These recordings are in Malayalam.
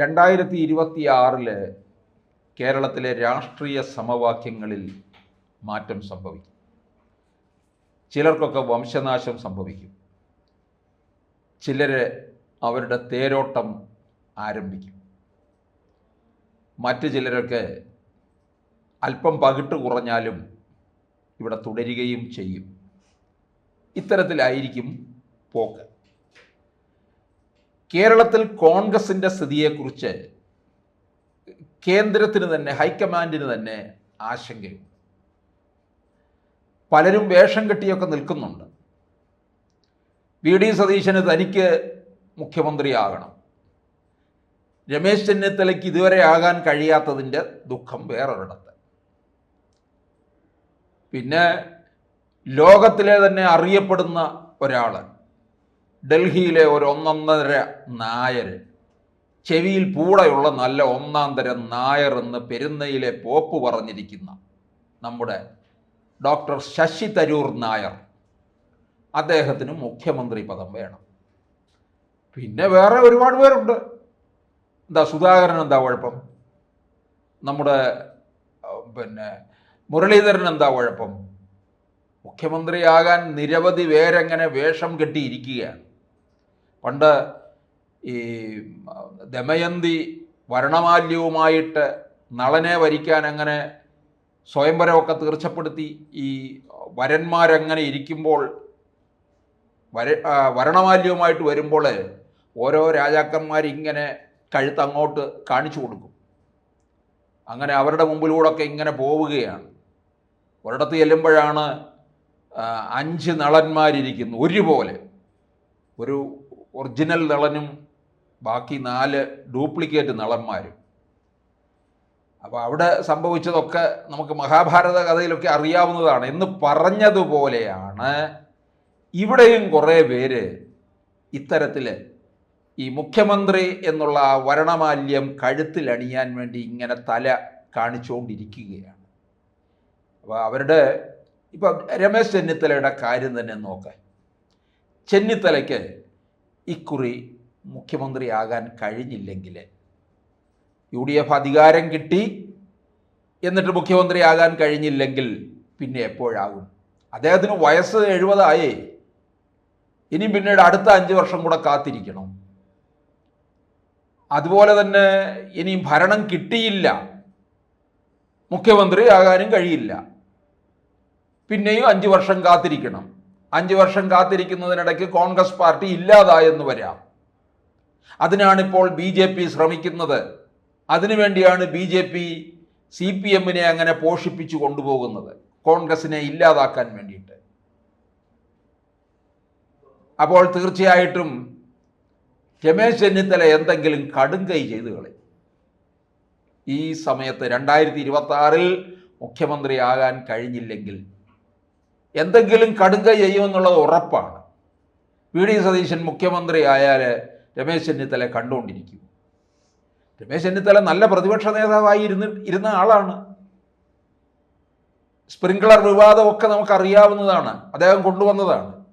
രണ്ടായിരത്തി ഇരുപത്തിയാറിൽ കേരളത്തിലെ രാഷ്ട്രീയ സമവാക്യങ്ങളിൽ മാറ്റം സംഭവിക്കും. ചിലർക്കൊക്കെ വംശനാശം സംഭവിക്കും. ചിലർ അവരുടെ തേരോട്ടം ആരംഭിക്കും. മറ്റു ചിലരൊക്കെ അല്പം പകിട്ട് കുറഞ്ഞാലും ഇവിടെ തുടരുകയും ചെയ്യും. ഇത്തരത്തിലായിരിക്കും പോക്ക്. കേരളത്തിൽ കോൺഗ്രസിന്റെ സ്ഥിതിയെക്കുറിച്ച് കേന്ദ്രത്തിന് തന്നെ ഹൈക്കമാൻഡിന് തന്നെ ആശങ്കയുണ്ട്. പലരും വേഷം കെട്ടിയൊക്കെ നിൽക്കുന്നുണ്ട്. വി ഡി സതീശന് തനിക്ക് മുഖ്യമന്ത്രിയാകണം. രമേശ് ചെന്നിത്തലയ്ക്ക് ഇതുവരെ ആകാൻ കഴിയാത്തതിന്റെ ദുഃഖം വേറൊരിടത്ത്. പിന്നെ ലോകത്തിലെ തന്നെ അറിയപ്പെടുന്ന ഒരാൾ ഡൽഹിയിലെ ഒരു ഒന്നൊന്നര നായർ ചെവിയിൽ പൂടയുള്ള നല്ല ഒന്നാം തരം നായർ എന്ന് പെരുന്നയിലെ പോപ്പ് പറഞ്ഞിരിക്കുന്ന നമ്മുടെ ഡോക്ടർ ശശി തരൂർ നായർ. അദ്ദേഹത്തിന് മുഖ്യമന്ത്രി പദം വേണം. പിന്നെ വേറെ ഒരുപാട് പേരുണ്ട്. എന്താ സുധാകരൻ എന്താ കുഴപ്പം? നമ്മുടെ പിന്നെ മുരളീധരൻ എന്താ കുഴപ്പം? മുഖ്യമന്ത്രിയാകാൻ നിരവധി പേരെങ്ങനെ വേഷം കെട്ടിയിരിക്കുകയാണ്. പണ്ട് ഈ ദമയന്തി വരണമാല്യവുമായിട്ട് നളനെ വരിക്കാൻ അങ്ങനെ സ്വയംവരമൊക്കെ തീർച്ചപ്പെടുത്തി ഈ വരന്മാരങ്ങനെ ഇരിക്കുമ്പോൾ വര വരണമാല്യവുമായിട്ട് വരുമ്പോൾ ഓരോ രാജാക്കന്മാർ ഇങ്ങനെ കഴുത്ത് അങ്ങോട്ട് കാണിച്ചു കൊടുക്കും. അങ്ങനെ അവരുടെ മുമ്പിലൂടെയൊക്കെ ഇങ്ങനെ പോവുകയാണ്. ഒരിടത്ത് ചെല്ലുമ്പോഴാണ് അഞ്ച് നളന്മാരിരിക്കുന്നു ഒരുപോലെ. ഒരു ഒറിജിനൽ നളനും ബാക്കി നാല് ഡ്യൂപ്ലിക്കേറ്റ് നളന്മാരും. അപ്പോൾ അവിടെ സംഭവിച്ചതൊക്കെ നമുക്ക് മഹാഭാരത കഥയിലൊക്കെ അറിയാവുന്നതാണ്. എന്ന് പറഞ്ഞതുപോലെയാണ് ഇവിടെയും കുറേ പേര് ഇത്തരത്തിൽ ഈ മുഖ്യമന്ത്രി എന്നുള്ള ആ വരണമാല്യം കഴുത്തിലണിയാൻ വേണ്ടി ഇങ്ങനെ തല കാണിച്ചുകൊണ്ടിരിക്കുകയാണ് അപ്പോൾ അവരുടെ ഇപ്പം രമേശ് ചെന്നിത്തലയുടെ കാര്യം തന്നെ നോക്കാം. ചെന്നിത്തലയ്ക്ക് ഇക്കുറി മുഖ്യമന്ത്രിയാകാൻ കഴിഞ്ഞില്ലെങ്കിൽ യു ഡി എഫ് അധികാരം കിട്ടി എന്നിട്ട് മുഖ്യമന്ത്രിയാകാൻ കഴിഞ്ഞില്ലെങ്കിൽ പിന്നെ എപ്പോഴാകും? അദ്ദേഹത്തിന് വയസ്സ് എഴുപതായേ. ഇനിയും പിന്നീട് അടുത്ത അഞ്ച് വർഷം കൂടെ കാത്തിരിക്കണം. അതുപോലെ തന്നെ ഇനിയും ഭരണം കിട്ടിയില്ല. മുഖ്യമന്ത്രി ആകാനും കഴിയില്ല. പിന്നെയും അഞ്ച് വർഷം കാത്തിരിക്കണം. അഞ്ച് വർഷം കാത്തിരിക്കുന്നതിനിടയ്ക്ക് കോൺഗ്രസ് പാർട്ടി ഇല്ലാതായെന്ന് വരാം. അതിനാണിപ്പോൾ ബി ജെ പി ശ്രമിക്കുന്നത്. അതിനുവേണ്ടിയാണ് B J P C P എമ്മിനെ അങ്ങനെ പോഷിപ്പിച്ചു കൊണ്ടുപോകുന്നത്. കോൺഗ്രസിനെ ഇല്ലാതാക്കാൻ വേണ്ടിയിട്ട്. അപ്പോൾ തീർച്ചയായിട്ടും രമേശ് ചെന്നിത്തല എന്തെങ്കിലും കടുങ്കൈ ചെയ്തു കളയും ഈ സമയത്ത് രണ്ടായിരത്തി ഇരുപത്തി ആറിൽ മുഖ്യമന്ത്രിയാകാൻ കഴിഞ്ഞില്ലെങ്കിൽ എന്തെങ്കിലും കടുങ്ക ചെയ്യുമെന്നുള്ളത് ഉറപ്പാണ്. വി. ഡി. സതീശൻ മുഖ്യമന്ത്രി ആയാൽ രമേശ് ചെന്നിത്തല കണ്ടുകൊണ്ടിരിക്കും. രമേശ് ചെന്നിത്തല നല്ല പ്രതിപക്ഷ നേതാവായി ഇരുന്ന് ഇരുന്ന ആളാണ്. സ്പ്രിങ്ക്ലർ വിവാദമൊക്കെ നമുക്കറിയാവുന്നതാണ്. അദ്ദേഹം കൊണ്ടുവന്നതാണ്.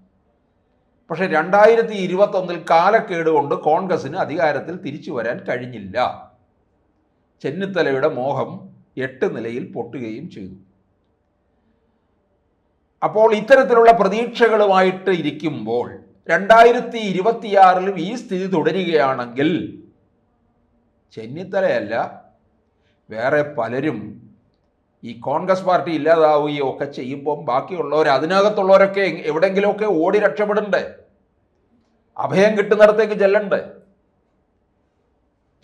പക്ഷേ രണ്ടായിരത്തി ഇരുപത്തൊന്നിൽ കാലക്കേട് കൊണ്ട് കോൺഗ്രസിന് അധികാരത്തിൽ തിരിച്ചു വരാൻ കഴിഞ്ഞില്ല. ചെന്നിത്തലയുടെ മോഹം എട്ട് നിലയിൽ പൊട്ടുകയും ചെയ്തു. അപ്പോൾ ഇത്തരത്തിലുള്ള പ്രതീക്ഷകളുമായിട്ട് ഇരിക്കുമ്പോൾ രണ്ടായിരത്തി ഇരുപത്തിയാറിലും ഈ സ്ഥിതി തുടരുകയാണെങ്കിൽ ചെന്നിത്തലയല്ല വേറെ പലരും ഈ കോൺഗ്രസ് പാർട്ടി ഇല്ലാതാവുകയോ ഒക്കെ ചെയ്യുമ്പം ബാക്കിയുള്ളവർ അതിനകത്തുള്ളവരൊക്കെ എവിടെയെങ്കിലുമൊക്കെ ഓടി രക്ഷപ്പെടണ്ടേ? അഭയം കിട്ടുന്നിടത്തേക്ക് ചെല്ലണ്ടേ?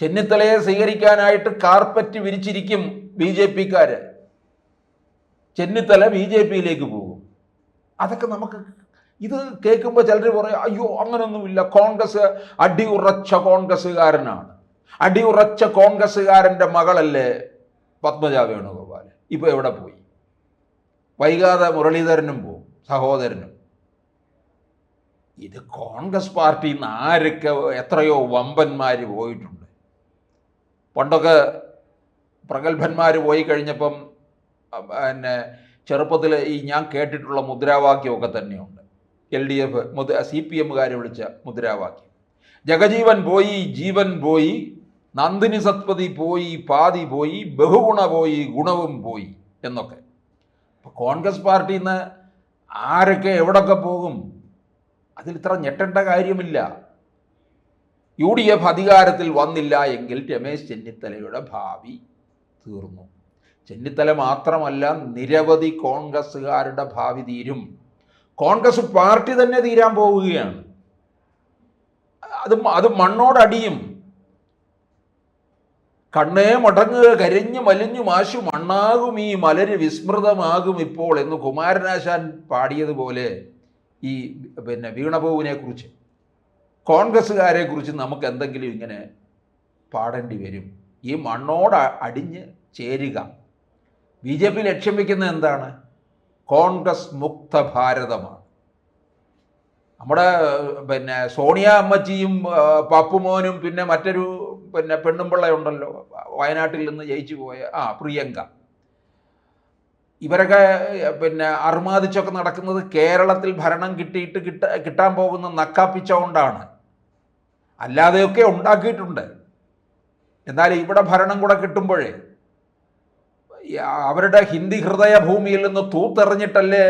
ചെന്നിത്തലയെ സ്വീകരിക്കാനായിട്ട് കാർപ്പറ്റ് വിരിച്ചിരിക്കും ബി ജെ പിക്കാര്. ചെന്നിത്തല ബി ജെ പിയിലേക്ക് പോകും. അതൊക്കെ നമുക്ക് ഇത് കേൾക്കുമ്പോൾ ചിലർ പറയും അയ്യോ അങ്ങനൊന്നുമില്ല. കോൺഗ്രസ് അടിയുറച്ച കോൺഗ്രസ്സുകാരനാണ്. അടിയുറച്ച കോൺഗ്രസ്സുകാരന്റെ മകളല്ലേ പത്മജ വേണുഗോപാൽ ഇപ്പോൾ എവിടെ പോയി? വൈകാതെ മുരളീധരനും പോവും സഹോദരനും. ഇത് കോൺഗ്രസ് പാർട്ടിയിൽ നിന്ന് ആരൊക്കെ എത്രയോ വമ്പന്മാർ പോയിട്ടുണ്ട്. പണ്ടൊക്കെ പ്രഗത്ഭന്മാർ പോയി കഴിഞ്ഞപ്പം പിന്നെ ചെറുപ്പത്തിൽ ഈ ഞാൻ കേട്ടിട്ടുള്ള മുദ്രാവാക്യമൊക്കെ തന്നെയുണ്ട്. എൽ ഡി എഫ് മുദ്ര സി പി എമ്മുകാർ വിളിച്ച മുദ്രാവാക്യം. ജഗജീവൻ പോയി ജീവൻ പോയി നന്ദിനി സത്പതി പോയി പാതി പോയി ബഹുഗുണ പോയി ഗുണവും പോയി എന്നൊക്കെ. അപ്പോൾ കോൺഗ്രസ് പാർട്ടിയിൽ നിന്ന് ആരൊക്കെ എവിടൊക്കെ പോകും? അതിൽ ഇത്ര ഞെട്ടേണ്ട കാര്യമില്ല. യു ഡി എഫ് അധികാരത്തിൽ വന്നില്ല എങ്കിൽ രമേശ് ചെന്നിത്തലയുടെ ഭാവി തീർന്നു. ചെന്നിത്തല മാത്രമല്ല നിരവധി കോൺഗ്രസ്സുകാരുടെ ഭാവി തീരും. കോൺഗ്രസ് പാർട്ടി തന്നെ തീരാൻ പോവുകയാണ്. അത് അത് മണ്ണോടടിയും. കണ്ണേ മടങ്ങുക കരഞ്ഞു മലിഞ്ഞു മാശു മണ്ണാകും ഈ മലര് വിസ്മൃതമാകും ഇപ്പോൾ എന്ന് കുമാരനാശാൻ പാടിയതുപോലെ ഈ പിന്നെ വീണബോവിനെ കുറിച്ച് കോൺഗ്രസ്സുകാരെ കുറിച്ച് നമുക്ക് എന്തെങ്കിലും ഇങ്ങനെ പാടേണ്ടി വരും. ഈ മണ്ണോട് അടിഞ്ഞ് ചേരുക. ബി ജെ പി ലക്ഷ്യം വയ്ക്കുന്നത് എന്താണ്? കോൺഗ്രസ് മുക്ത ഭാരതമാണ് നമ്മുടെ പിന്നെ സോണിയ അമ്മച്ചിയും പപ്പുമോനും പിന്നെ മറ്റൊരു പിന്നെ പെണ്ണുമ്പിള്ളയുണ്ടല്ലോ വയനാട്ടിൽ നിന്ന് ജയിച്ചു പോയ ആ പ്രിയങ്ക. ഇവരൊക്കെ പിന്നെ അർമാദിച്ചൊക്കെ നടക്കുന്നത് കേരളത്തിൽ ഭരണം കിട്ടിയിട്ട് കിട്ട കിട്ടാൻ പോകുന്ന നക്കാപ്പിച്ച കൊണ്ടാണ് അല്ലാതെയൊക്കെ ഉണ്ടാക്കിയിട്ടുണ്ട്. എന്നാൽ ഇവിടെ ഭരണം കൂടെ കിട്ടുമ്പോഴേ അവരുടെ ഹിന്ദി ഹൃദയ ഭൂമിയിൽ നിന്ന് തൂത്തെറിഞ്ഞിട്ടല്ലേ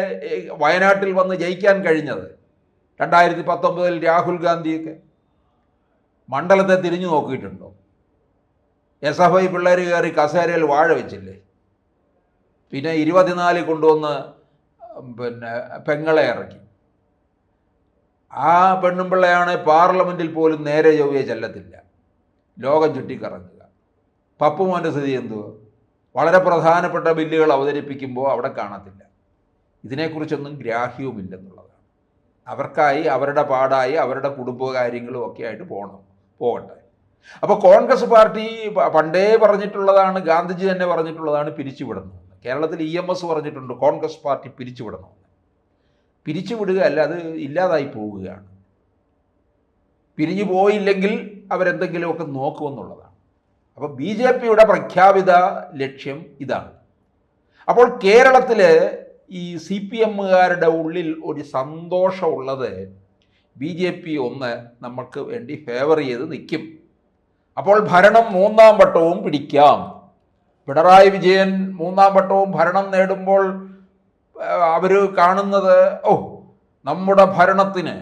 വയനാട്ടിൽ വന്ന് ജയിക്കാൻ കഴിഞ്ഞത്? രണ്ടായിരത്തി പത്തൊമ്പതിൽ രാഹുൽ ഗാന്ധിയൊക്കെ മണ്ഡലത്തെ തിരിഞ്ഞു നോക്കിയിട്ടുണ്ടോ? എസ് എഫ് ഐ പിള്ളേർ കയറി കസേരയിൽ വാഴ വെച്ചില്ലേ? പിന്നെ ഇരുപത്തിനാല് കൊണ്ടുവന്ന് പിന്നെ പെങ്ങളെ ഇറക്കി. ആ പെണ്ണും പിള്ളയാണ് പാർലമെന്റിൽ പോലും നേരെ ചൊവ്വയെ ചെല്ലത്തില്ല. ലോകം ചുറ്റിക്കറങ്ങുക. പപ്പുമോന്റെ സ്ഥിതി എന്തുവാ? വളരെ പ്രധാനപ്പെട്ട ബില്ലുകൾ അവതരിപ്പിക്കുമ്പോൾ അവിടെ കാണത്തില്ല. ഇതിനെക്കുറിച്ചൊന്നും ഗ്രാഹ്യവുമില്ലെന്നുള്ളതാണ്. അവർക്കായി അവരുടെ പാടായി അവരുടെ കുടുംബകാര്യങ്ങളും ഒക്കെ ആയിട്ട് പോകണം പോകട്ടെ. അപ്പോൾ കോൺഗ്രസ് പാർട്ടി പണ്ടേ പറഞ്ഞിട്ടുള്ളതാണ് ഗാന്ധിജി തന്നെ പറഞ്ഞിട്ടുള്ളതാണ് പിരിച്ചുവിടുന്നത്. കേരളത്തിൽ ഇ എം എസ് പറഞ്ഞിട്ടുണ്ട് കോൺഗ്രസ് പാർട്ടി പിരിച്ചുവിടണം. പിരിച്ചുവിടുക അല്ല അത് ഇല്ലാതായി പോവുകയാണ്. പിരിഞ്ഞു പോയില്ലെങ്കിൽ അവരെന്തെങ്കിലുമൊക്കെ നോക്കുമെന്നുള്ളതാണ്. അപ്പോൾ ബി ജെ പിയുടെ പ്രഖ്യാപിത ലക്ഷ്യം ഇതാണ്. അപ്പോൾ കേരളത്തിൽ ഈ സി പി എമ്മുകാരുടെ ഉള്ളിൽ ഒരു സന്തോഷമുള്ളത് ബി ജെ പി ഒന്ന് നമ്മൾക്ക് വേണ്ടി ഫേവർ ചെയ്ത് നിൽക്കും. അപ്പോൾ ഭരണം മൂന്നാം വട്ടവും പിടിക്കാം. പിണറായി വിജയൻ മൂന്നാം വട്ടവും ഭരണം നേടുമ്പോൾ അവർ കാണുന്നത് ഓ നമ്മുടെ ഭരണത്തിന്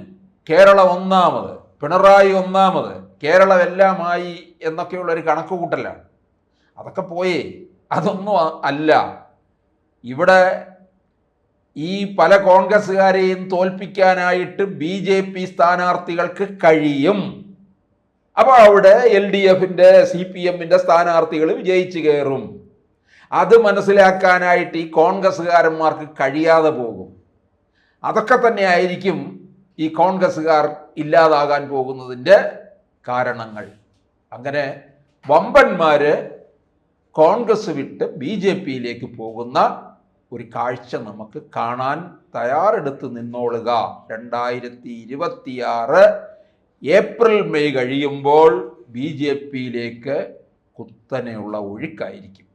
കേരളം ഒന്നാമത് പിണറായി ഒന്നാമത് കേരളം എല്ലാമായി എന്നൊക്കെയുള്ളൊരു കണക്കുകൂട്ടലാണ് അതൊക്കെ പോയേ. അതൊന്നും അല്ല. ഇവിടെ ഈ പല കോൺഗ്രസ്സുകാരെയും തോൽപ്പിക്കാനായിട്ട് ബി ജെ പി സ്ഥാനാർത്ഥികൾക്ക് കഴിയും. അപ്പോൾ അവിടെ എൽ ഡി എഫിന്റെ സി പി എമ്മിന്റെ സ്ഥാനാർത്ഥികൾ വിജയിച്ചു കയറും. അത് മനസ്സിലാക്കാനായിട്ട് ഈ കോൺഗ്രസ്സുകാരന്മാർക്ക് കഴിയാതെ പോകും. അതൊക്കെ തന്നെയായിരിക്കും ഈ കോൺഗ്രസ്സുകാർ ഇല്ലാതാകാൻ പോകുന്നതിന്റെ കാരണങ്ങൾ. അങ്ങനെ വമ്പന്മാർ കോൺഗ്രസ് വിട്ട് ബി ജെ പിയിലേക്ക് പോകുന്ന ഒരു കാഴ്ച നമുക്ക് കാണാൻ തയ്യാറെടുത്ത് നിന്നോളുക. രണ്ടായിരത്തി ഇരുപത്തിയാറ് ഏപ്രിൽ മെയ് കഴിയുമ്പോൾ ബി ജെ പിയിലേക്ക് കുത്തനെയുള്ള ഒഴുക്കായിരിക്കും.